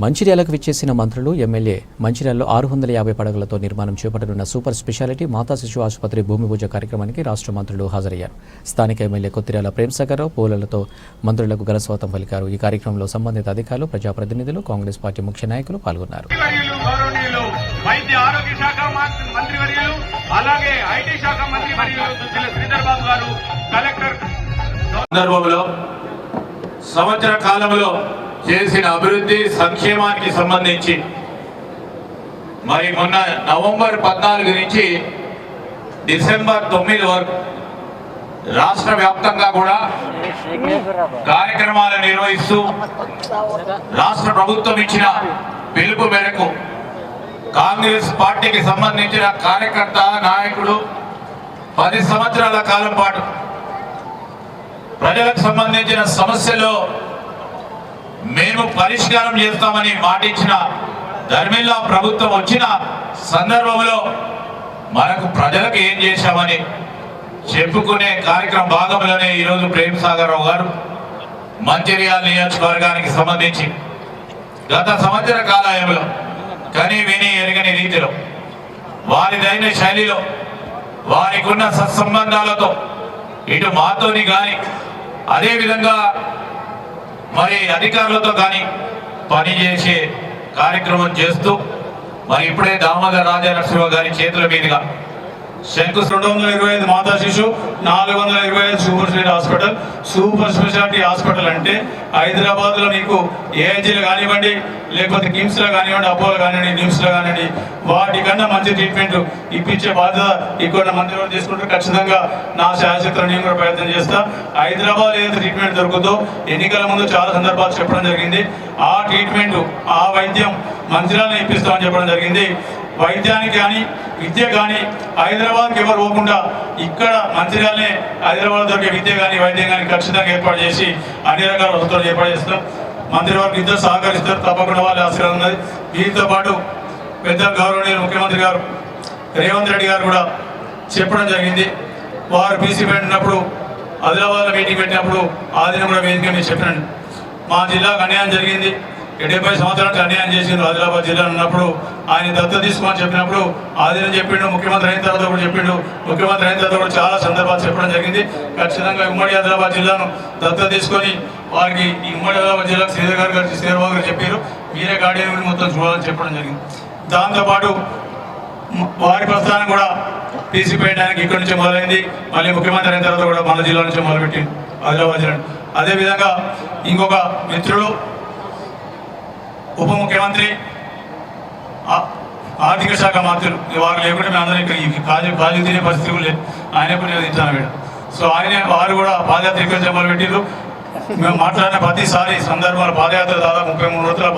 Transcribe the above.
మంచిర్యాలకు విచ్చేసిన మంత్రులు ఎమ్మెల్యే మంచిర్యాలలో ఆరు వందల యాభై పడగలతో నిర్మాణం చేపట్టనున్న సూపర్ స్పెషాలిటీ మాతా శిశు ఆసుపత్రి భూమి పూజ కార్యక్రమానికి రాష్ట్ర మంత్రులు హాజరయ్యారు. స్థానిక ఎమ్మెల్యే కొత్తిరాల ప్రేమ్సాగరరావు పూలలతో మంత్రులకు ఘనస్వాతం పలికారు. ఈ కార్యక్రమంలో సంబంధిత అధికారులు ప్రజాప్రతినిధులు కాంగ్రెస్ పార్టీ ముఖ్య నాయకులు పాల్గొన్నారు. మంత్రివర్యులు గౌరవనీయులు వైద్య ఆరోగ్య శాఖ మంత్రి- మంత్రివర్యులు అలాగే ఐటీ శాఖ మంత్రి వర్యులు దుద్దిల శ్రీధర్ బాబు గారు కలెక్టర్ సందర్భంలో సంవత్సర కాలంలో చేసిన అభివృద్ధి సంక్షేమానికి సంబంధించి. మరి మొన్న నవంబర్ పద్నాలుగు నుంచి డిసెంబర్ తొమ్మిది వరకు రాష్ట్ర వ్యాప్తంగా కూడా కార్యక్రమాలు నిర్వహిస్తూ రాష్ట్ర ప్రభుత్వం ఇచ్చిన పిలుపు మేరకు కాంగ్రెస్ పార్టీకి సంబంధించిన కార్యకర్త నాయకుడు పది సంవత్సరాల కాలం పాటు ప్రజలకు సంబంధించిన సమస్యలో మేము పరిష్కారం చేస్తామని మాటిచ్చిన ధర్మిల్లా ప్రభుత్వం వచ్చిన సందర్భంలో మనకు ప్రజలకు ఏం చేశామని చెప్పుకునే కార్యక్రమ భాగంలోనే ఈరోజు ప్రేమ్ సాగర్ రావు గారు మంచిర్యాల నియోజకవర్గానికి సంబంధించి గత సంవత్సర కాలయంలో కని విని ఎరగని రీతిలో వారిదైన శైలిలో వారికి ఉన్న సత్సంబంధాలతో ఇటు మాతోని కానీ అదేవిధంగా మరి అధికారులతో కానీ పనిచేసే కార్యక్రమం చేస్తూ మరి ఇప్పుడే దామోదర రాజనరసింహ గారి చేతుల మీదుగా శంకు రెండు వందల ఇరవై ఐదు మాతా శిశు నాలుగు వందల ఇరవై ఐదు super speciality hospital. Super speciality hospital అంటే హైదరాబాద్లో మీకు ఏఎన్జీలో కానివ్వండి లేకపోతే కిమ్స్లో కానివ్వండి అపోలో కానివ్వండి నిమ్స్లో కానివ్వండి వాటికన్నా మంచి ట్రీట్మెంట్ ఇప్పించే బాధ్యత ఇక్కడ మంది రోజులు తీసుకుంటే ఖచ్చితంగా నా శాశ్వత నేను కూడా ప్రయత్నం చేస్తా. హైదరాబాద్ ఏదైతే ట్రీట్మెంట్ దొరుకుతుందో ఎన్నికల ముందు చాలా సందర్భాలు చెప్పడం జరిగింది. ఆ ట్రీట్మెంట్ ఆ వైద్యం మంచిగానే ఇప్పిస్తామని చెప్పడం జరిగింది. వైద్యానికి కానీ విద్య కానీ హైదరాబాద్కి ఎవరు పోకుండా ఇక్కడ మంచిర్యాలనే హైదరాబాద్ దొరికే విద్య కానీ వైద్యం కానీ ఖచ్చితంగా ఏర్పాటు చేసి అన్ని రకాల వసతులు ఏర్పాటు చేస్తాం మంత్రి వారికి ఇద్దరు సహకరిస్తారు తప్పకుండా వాళ్ళ ఆశీర్వాదం ఉన్నది. వీరితో పాటు పెద్ద గౌరవనీయులు ముఖ్యమంత్రి గారు రేవంత్ రెడ్డి గారు కూడా చెప్పడం జరిగింది. వారు బీసీ పెట్టినప్పుడు ఆదిలాబాద్లో మీటింగ్ పెట్టినప్పుడు ఆ దినం కూడా వేదిక మీరు చెప్పినండి మా జిల్లాకు అన్యాయం జరిగింది. డెబ్బై సంవత్సరాలకు అన్యాయం చేసిండ్రు ఆదిలాబాద్ జిల్లా ఉన్నప్పుడు ఆయన దత్త తీసుకోమని చెప్పినప్పుడు ఆదినం చెప్పిండు ముఖ్యమంత్రి అయిన తర్వాత కూడా చెప్పిండు. ముఖ్యమంత్రి అయిన తర్వాత కూడా చాలా సందర్భాలు చెప్పడం జరిగింది. ఖచ్చితంగా ఉమ్మడి ఆదిలాబాద్ జిల్లాను దత్తత తీసుకొని వారికి ఈ ఉమ్మడి ఆదిలాబాద్ జిల్లాకు శ్రీధర్ గారు గారు శ్రీధర్బాబు గారు చెప్పారు. మీరే గార్డియన్ మొత్తం చూడాలని చెప్పడం జరిగింది. దాంతోపాటు వారి ప్రస్థానం కూడా టీసీ పెట్టడానికి ఇక్కడి నుంచి మొదలైంది. మళ్ళీ ముఖ్యమంత్రి అయిన తర్వాత కూడా మన జిల్లా నుంచి మొదలుపెట్టి ఆదిలాబాద్ జిల్లా అదేవిధంగా ఇంకొక మిత్రుడు ఉప ముఖ్యమంత్రి ఆర్థిక శాఖ మంత్రులు వారు లేకుండా మేము అందరం ఇక్కడ కాజు కాజు తినే పరిస్థితి లేదు ఆయన కూడా నివేదించాను సో ఆయన వారు కూడా పాదయాత్ర ఇక్కడ మొదలుపెట్టారు మేము మాట్లాడిన ప్రతిసారి సందర్భాలు పాదయాత్ర దాదాపు ముప్పై మూడు రోజుల